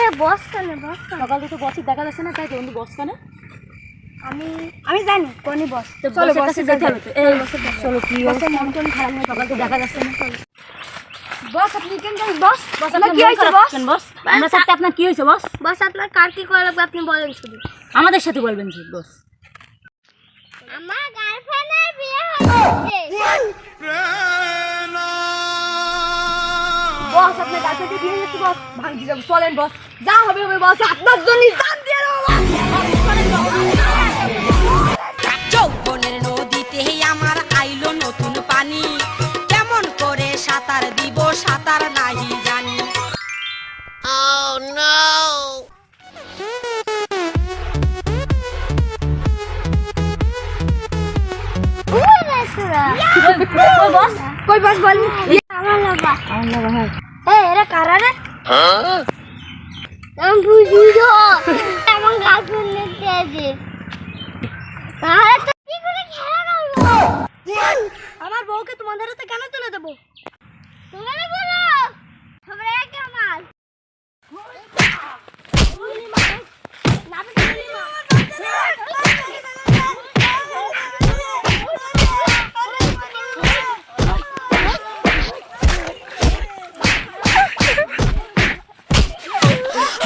এ বস কেন বস কেন। সকাল থেকে বসই দেখা যাচ্ছে না তাই তো বন্ধু বস কেন। আমি আমি জানি কোনি বস। তো যেতে হবে তো। এই চলো কি মন টন খারাপ নেই সকাল থেকে দেখা যাচ্ছে না চলো। বস আপনি কেন জানেন বস। বস আপনার আপনার কি হয়েছে বস? কেন বস আমরা সাথে আপনার কি হয়েছে বস? বস আপনার কার কি করা লাগবে আপনি বলেন শুধু। আমাদের সাথে বলবেন বস। আমার গার্লফ্রেন্ডের বিয়ে হয়েছে। বস আপনার গার্লফ্রেন্ডের বিয়ে হয়েছে বস ভাঙছি যাব চলেন বস যা হবে হবে বস আপনার জন্য জান দিয়ে দেবো যৌবনের নদীতে আমার আইলো নতুন পানি। কেমন করে সাঁতার দিব সাঁতার নাহি জানি। কই বস কই বস বল। আমার লাগা আমার ভাই এই এরা কারা রে? আমি বুঝি তো আমার গার্লফ্রেন্ডের দিয়েছে তাহলে তো কি করে খেলা করব? আমার বউকে তোমাদের হাতে কেন তুলে দেবো? তোমারে বলো। আমার?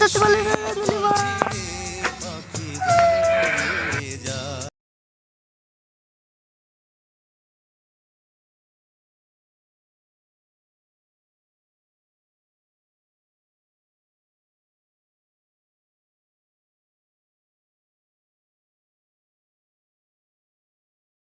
না, নীলিমা